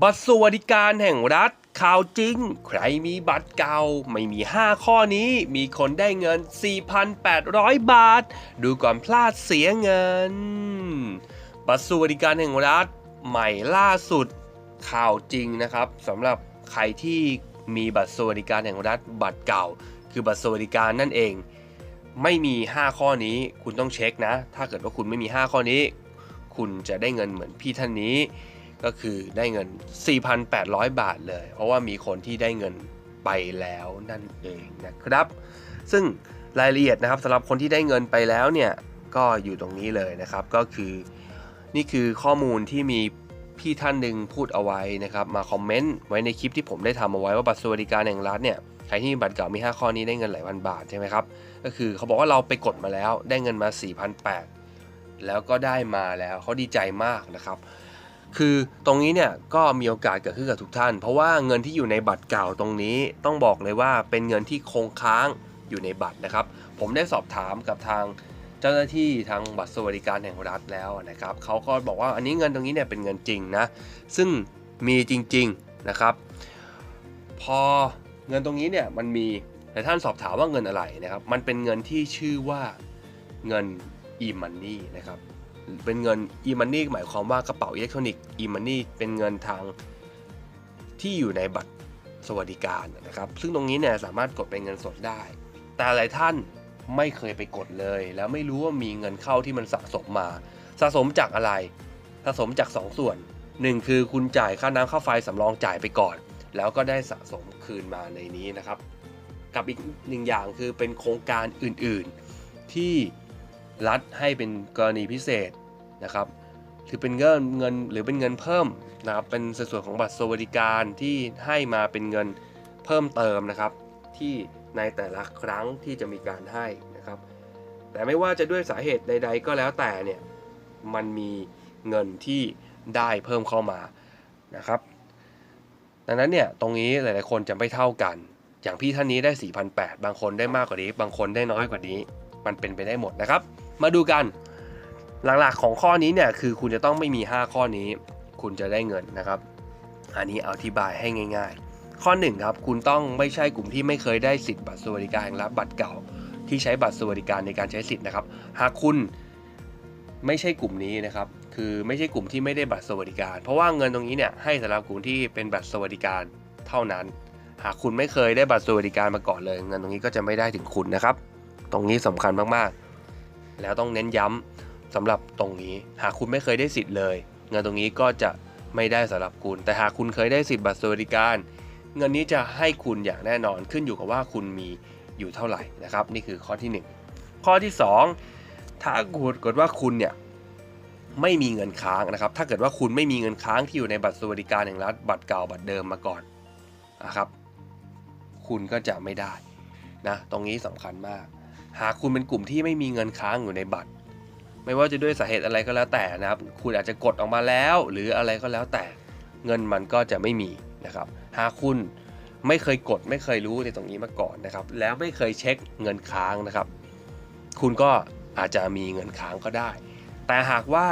บัตรสวัสดิการแห่งรัฐข่าวจริง ใครมีบัตรเก่าไม่มี 5 ข้อนี้ มีคนได้เงิน 4,800 บาท ดูก่อนพลาดเสียเงิน บัตรสวัสดิการแห่งรัฐใหม่ล่าสุดข่าวจริงนะครับสำหรับใครที่มีบัตรสวัสดิการแห่งรัฐบัตรเก่า คือบัตรสวัสดิการนั่นเอง ไม่มี 5 ข้อนี้คุณต้องเช็คนะ ถ้าเกิดว่าคุณไม่มี 5 ข้อนี้ คุณจะได้เงินเหมือนพี่ท่านนี้ ก็คือได้เงิน 4,800 บาทเลย เพราะว่ามีคนที่ได้เงินไปแล้วนั่นเองนะครับ ซึ่งรายละเอียดนะครับสำหรับคนที่ได้เงินไปแล้วเนี่ยก็อยู่ตรงนี้เลยนะครับก็คือนี่คือข้อมูลที่มีพี่ท่านหนึ่งพูดเอาไว้นะครับ มาคอมเมนต์ไว้ในคลิปที่ผมได้ทำเอาไว้ว่าบัตรสวัสดิการแห่งรัฐเนี่ยใครที่มีบัตรเก่ามี 5 ข้อนี้ได้เงินหลายพันบาทใช่ไหมครับก็คือเขาบอกว่าเราไปกดมาแล้วได้เงินมา 4,800 แล้วก็ได้มาแล้วเขาดีใจมากนะครับ คือตรงนี้เนี่ยก็มีโอกาสเกิดขึ้นกับทุกท่าน เพราะว่าเงินที่อยู่ในบัตรเก่าตรงนี้ต้องบอกเลยว่าเป็นเงินที่คงค้างอยู่ในบัตรนะครับ ผมได้สอบถามกับทางเจ้าหน้าที่ทางบัตรสวัสดิการแห่งรัฐแล้วนะครับเขาก็บอกว่าอันนี้เงินตรงนี้เนี่ยเป็นเงินจริงนะซึ่งมีจริงๆนะครับ พอเงินตรงนี้เนี่ยมันมีแต่ท่านสอบถามว่าเงินอะไรนะครับ มันเป็นเงินที่ชื่อว่าเงิน e-money นะครับ เป็นเงิน e-money หมายความว่ากระเป๋าอิเล็กทรอนิกส์ e-money เป็นเงินทางที่อยู่ในบัตรสวัสดิการนะครับ ซึ่งตรงนี้เนี่ยสามารถกดเป็นเงินสดได้ แต่หลายท่านไม่เคยไปกดเลย แล้วไม่รู้ว่ามีเงินเข้าที่มันสะสมมา สะสมจากอะไร สะสมจาก 2 ส่วน 1 คือคุณจ่ายค่าน้ำค่าไฟสำรองจ่ายไปก่อน แล้วก็ได้สะสมคืนมาในนี้นะครับ กับอีกหนึ่งอย่างคือเป็นโครงการอื่นๆที่ รัฐให้เป็นกรณีพิเศษนะครับถือเป็นเงินเงินหรือเป็นเงินเพิ่มนะครับเป็นส่วนของบัตรสวัสดิการที่ให้มาเป็นเงินเพิ่มเติมนะครับ ที่ในแต่ละครั้งที่จะมีการให้นะครับ แต่ไม่ว่าจะด้วยสาเหตุใด ๆ ก็แล้วแต่เนี่ยมันมีเงินที่ได้เพิ่มเข้ามานะครับ ดังนั้นเนี่ยตรงนี้หลายๆคนจะไม่เท่ากัน อย่างพี่ท่านนี้ได้ 4,800 บางคนได้มากกว่านี้ บางคนได้น้อยกว่านี้ มันเป็นไปได้หมดนะครับ มาดูกัน หลักๆของข้อนี้เนี่ยคือคุณจะต้องไม่มี 5 ข้อนี้ คุณจะได้เงินนะครับ อันนี้อธิบายให้ง่าย ๆ ข้อ1ครับคุณต้องไม่ใช่กลุ่มที่ไม่เคยได้สิทธิ์บัตรสวัสดิการแห่งรัฐบัตรเก่า ที่ใช้บัตรสวัสดิการในการใช้สิทธิ์นะครับ หากคุณไม่ใช่กลุ่มนี้นะครับ คือไม่ใช่กลุ่มที่ไม่ได้บัตรสวัสดิการ เพราะว่าเงินตรงนี้เนี่ยให้สำหรับกลุ่มที่เป็นบัตรสวัสดิการเท่านั้น หากคุณไม่เคยได้บัตรสวัสดิการมาก่อนเลย เงินตรงนี้ก็จะไม่ได้ถึงคุณนะครับ ตรงนี้สำคัญมากๆ แล้วต้องเน้นย้ำสำหรับตรงนี้ หากคุณไม่เคยได้สิทธิ์เลย เงินตรงนี้ก็จะไม่ได้สำหรับคุณ แต่หากคุณเคยได้สิทธิ์บัตรสวัสดิการ เงินนี้จะให้คุณอย่างแน่นอนขึ้นอยู่กับว่าคุณมีอยู่เท่าไหร่นะครับ นี่คือข้อที่ 1 ข้อที่ 2 ถ้าเกิดว่าคุณเนี่ยไม่มีเงินค้างนะครับ ถ้าเกิดว่าคุณไม่มีเงินค้างที่อยู่ในบัตรสวัสดิการแห่งรัฐบัตรเก่าบัตรเดิมมาก่อนนะครับ คุณก็จะไม่ได้นะ ตรงนี้สำคัญมาก หากคุณเป็นกลุ่มที่ไม่มีเงินค้างอยู่ในบัตร ไม่ว่าจะด้วยสาเหตุอะไรก็แล้วแต่นะครับ คุณอาจจะกดออกมาแล้ว หรืออะไรก็แล้วแต่ เงินมันก็จะไม่มีนะครับ หากคุณไม่เคยกดไม่เคยรู้ในตรงนี้มาก่อนนะครับ แล้วไม่เคยเช็คเงินค้างนะครับ คุณก็อาจจะมีเงินค้างก็ได้ แต่หากว่า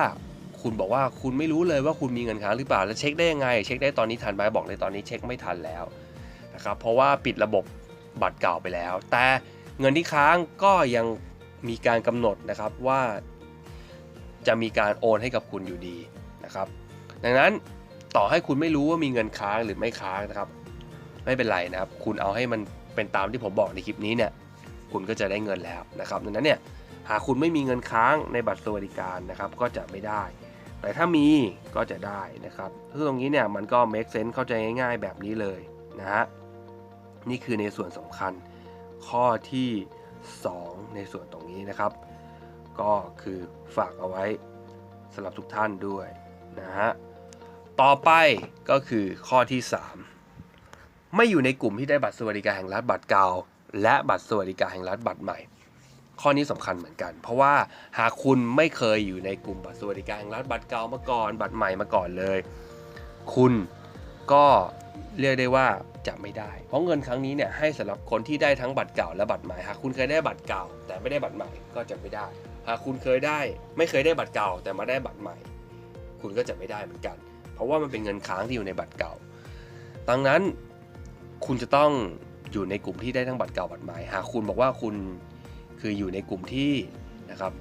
คุณบอกว่าคุณไม่รู้เลยว่าคุณมีเงินค้างหรือเปล่า แล้วเช็คได้ยังไง เช็คได้ตอนนี้ทันไหมบอกเลยตอนนี้เช็คไม่ทันแล้วนะครับ เพราะว่าปิดระบบบัตรเก่าไปแล้ว แต่ เงินที่ค้างก็ยังมีการกำหนดนะครับว่าจะมีการโอนให้กับคุณอยู่ดีนะครับ ดังนั้นต่อให้คุณไม่รู้ว่ามีเงินค้างหรือไม่ค้างนะครับ ไม่เป็นไรนะครับ คุณเอาให้มันเป็นตามที่ผมบอกในคลิปนี้เนี่ยคุณก็จะได้เงินแล้วนะครับดังนั้นเนี่ยหากคุณไม่มีเงินค้างในบัตรสวัสดิการนะครับ ก็จะไม่ได้ แต่ถ้ามีก็จะได้นะครับซึ่งตรงนี้เนี่ยมันก็ make sense เข้าใจง่ายๆแบบนี้เลยนะฮะนี่คือในส่วนสำคัญ ข้อที่ 2 ในส่วนตรงนี้นะครับ ก็คือฝากเอาไว้สำหรับทุกท่านด้วยนะฮะต่อไปก็คือข้อที่ 3 ไม่อยู่ในกลุ่มที่ได้บัตรสวัสดิการแห่งรัฐบัตรเก่า และบัตรสวัสดิการแห่งรัฐบัตรใหม่ ข้อนี้สำคัญเหมือนกัน เพราะว่าหากคุณไม่เคยอยู่ในกลุ่มบัตรสวัสดิการแห่งรัฐบัตรเก่ามาก่อน บัตรใหม่มาก่อนเลย คุณ ก็เรียกได้ว่าจะไม่ได้ เพราะเงินครั้งนี้เนี่ยให้สำหรับคนที่ได้ทั้งบัตรเก่าและบัตรใหม่ หากคุณเคยได้บัตรเก่า แต่ไม่ได้บัตรใหม่ก็จะไม่ได้ หากคุณเคยได้ไม่เคยได้บัตรเก่า แต่มาได้บัตรใหม่ คุณก็จะไม่ได้เหมือนกัน เพราะว่ามันเป็นเงินค้างที่อยู่ในบัตรเก่า ดังนั้นคุณจะต้องอยู่ในกลุ่มที่ได้ทั้งบัตรเก่าบัตรใหม่ หากคุณบอกว่าคุณคืออยู่ในกลุ่มที่นะครับ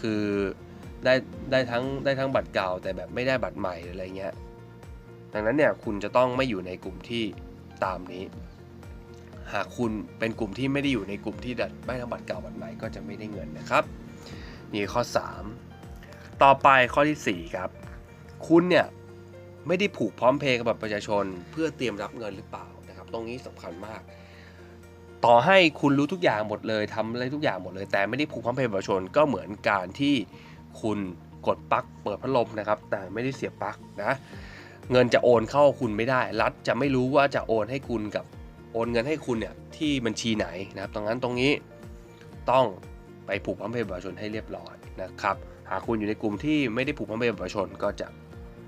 คือได้ได้ทั้งได้ทั้งบัตรเก่าแต่แบบไม่ได้บัตรใหม่อะไรเงี้ย ดังนั้นเนี่ยคุณจะต้องไม่อยู่ในกลุ่มที่ตามนี้ หากคุณเป็นกลุ่มที่ไม่ได้อยู่ในกลุ่มที่ดัดไม่ทั้งบัตรเก่าบัตรใหม่ก็จะไม่ได้เงินนะครับนี่ข้อ 3 ต่อไปข้อทีสี่ 4 ครับ คุณเนี่ยไม่ได้ผูกพร้อมเพย์กับบัตรประชาชน เพื่อเตรียมรับเงินหรือเปล่านะครับ ตรงนี้สำคัญมาก ต่อให้คุณรู้ทุกอย่างหมดเลยทำอะไรทุกอย่างหมดเลย แต่ไม่ได้ผูกพร้อมเพย์ประชาชนก็เหมือนการที่คุณกดปลั๊กเปิดพัดลมนะครับ แต่ไม่ได้เสียบปลั๊กนะ เงินจะโอนเข้าคุณไม่ได้ รัฐจะไม่รู้ว่าจะโอนให้คุณกับโอนเงินให้คุณเนี่ยที่บัญชีไหนนะครับดังนั้นตรงนี้ต้องไปผูกพร้อมเพย์ประชาชนให้เรียบร้อยนะครับ หากคุณอยู่ในกลุ่มที่ไม่ได้ผูกพร้อมเพย์ประชาชนก็จะ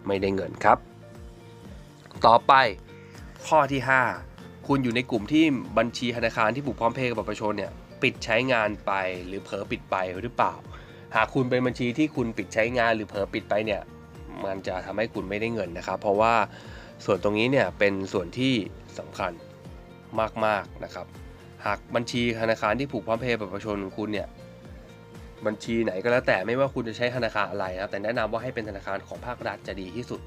ไม่ได้เงินครับ ต่อไปข้อที่ 5 คุณอยู่ในกลุ่มที่บัญชีธนาคารที่ผูกพร้อมเพย์กับบัตรประชาชนเนี่ยปิดใช้งานไปหรือเผลอปิดไปหรือเปล่า หากคุณเป็นบัญชีที่คุณปิดใช้งานหรือเผลอปิดไปเนี่ย มันจะทำให้คุณไม่ได้เงินนะครับ เพราะว่าส่วนตรงนี้เนี่ยเป็นส่วนที่สำคัญมากๆนะครับ หากบัญชีธนาคารที่ผูกพร้อมเพย์บัตรประชาชนของคุณเนี่ยบัญชีไหนก็แล้วแต่ไม่ว่าคุณจะใช้ธนาคารอะไรนะครับแต่แนะนำว่าให้เป็นธนาคารของภาครัฐจะดีที่สุด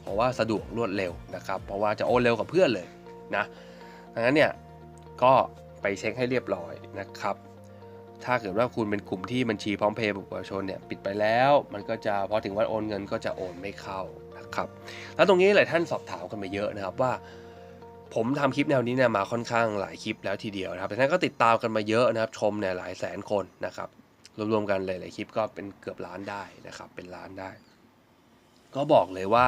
เพราะว่าสะดวกรวดเร็วนะครับ เพราะว่าจะโอนเร็วกับเพื่อนเลยนะดังนั้นเนี่ยก็ไปเช็คให้เรียบร้อยนะครับ ถ้าเกิดว่าคุณเป็นกลุ่มที่บัญชีพร้อมเพย์บุคคลชนเนี่ยปิดไปแล้ว มันก็จะพอถึงวันโอนเงินก็จะโอนไม่เข้านะครับแล้วตรงนี้หลายท่านสอบถามกันมาเยอะนะครับว่า ผมทำคลิปแนวนี้เนี่ยมาค่อนข้างหลายคลิปแล้วทีเดียวนะครับแต่ท่านก็ติดตามกันมาเยอะนะครับชมเนี่ยหลายแสนคนนะครับรวมๆกันหลายๆคลิปก็เป็นเกือบล้านได้นะครับเป็นล้านได้ ก็บอกเลยว่า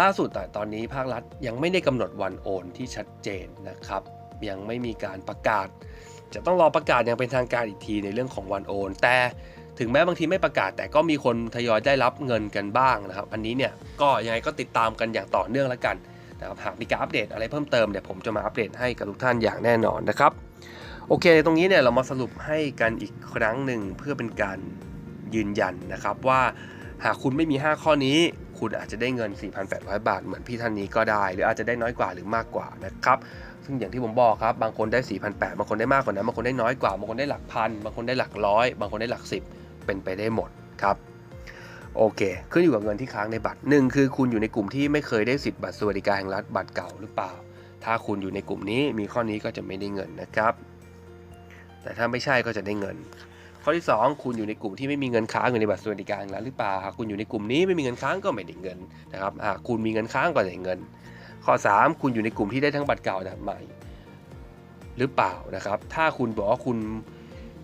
ล่าสุดแต่ตอนนี้ภาครัฐยังไม่ได้กำหนดวันโอนที่ชัดเจนนะครับ ยังไม่มีการประกาศ จะต้องรอประกาศอย่างเป็นทางการอีกทีในเรื่องของวันโอน แต่ถึงแม้บางทีไม่ประกาศ แต่ก็มีคนทยอยได้รับเงินกันบ้างนะครับ อันนี้เนี่ยก็ยังไงก็ติดตามกันอย่างต่อเนื่องแล้วกันนะครับหากมีการอัปเดตอะไรเพิ่มเติมเดี๋ยวผมจะมาอัปเดตให้กับทุกท่านอย่างแน่นอนนะครับ โอเค ตรงนี้เนี่ยเรามาสรุปให้กันอีกครั้งหนึ่งเพื่อเป็นการยืนยันนะครับว่าหากคุณไม่มี 5 ข้อนี้ คุณอาจจะได้เงิน 4,800 บาท เหมือนพี่ท่านนี้ก็ได้ หรืออาจจะได้น้อยกว่าหรือมากกว่านะครับ ซึ่งอย่างที่ผมบอกครับ บางคนได้ 4,800 บางคนได้มากกว่านั้น บางคนได้น้อยกว่า บางคนได้หลักพัน บางคนได้หลักร้อย บางคนได้หลักสิบ เป็นไปได้หมดครับ โอเค ขึ้นอยู่กับเงินที่ค้างในบัตรหนึ่งคือคุณอยู่ในกลุ่มที่ไม่เคยได้สิทธิ์บัตรสวัสดิการแห่งรัฐบัตรเก่าหรือเปล่า ถ้าคุณอยู่ในกลุ่มนี้มีข้อนี้ก็จะไม่ได้เงินนะครับ แต่ถ้าไม่ใช่ก็จะได้เงิน ข้อที่ 2 คุณอยู่ในกลุ่มที่ไม่มีเงินค้างอยู่ในบัตรสวัสดิการแห่งรัฐหรือเปล่าหากคุณอยู่ในกลุ่มนี้ไม่มีเงินค้างก็ไม่ได้เงินนะครับหากคุณมีเงินค้างก็ได้เงิน ข้อ 3 คุณอยู่ในกลุ่มที่ได้ทั้งบัตรเก่าและบัตรใหม่ หรือเปล่านะครับ ถ้าคุณบอกว่าคุณ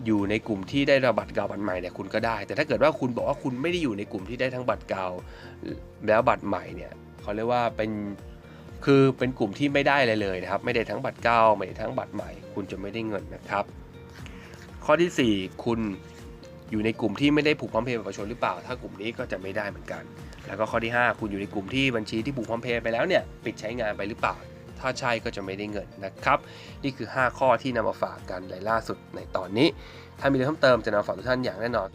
อยู่ในกลุ่มที่ได้ระบัตรเก่าบัตรใหม่เนี่ยคุณก็ได้ แต่ถ้าเกิดว่าคุณบอกว่าคุณไม่ได้อยู่ในกลุ่มที่ได้ทั้งบัตรเก่าแล้วบัตรใหม่เนี่ยเขาเรียกว่าเป็นคือเป็นกลุ่มที่ไม่ได้อะไรเลยนะครับ ไม่ได้ทั้งบัตรเก่าไม่ได้ทั้งบัตรใหม่ คุณจะไม่ได้เงินนะครับ ข้อทีสี่4 คุณอยู่ในกลุ่มที่ไม่ได้ผูกพร้อมเพย์ประชาชนหรือเปล่า ถ้ากลุ่มนี้ก็จะไม่ได้เหมือนกัน แล้วก็ข้อที่ 5 คุณอยู่ในกลุ่มที่บัญชีที่บุกพร้อมเพย์ไปแล้วเนี่ยปิดใช้งานไปหรือเปล่า ถ้าใช่ก็จะไม่ได้เงินนะครับ นี่คือ 5 ข้อที่นำมาฝากกันในล่าสุดในตอนนี้ ถ้ามีอะไรเพิ่มเติมจะนำมาฝากทุกท่านอย่างแน่นอน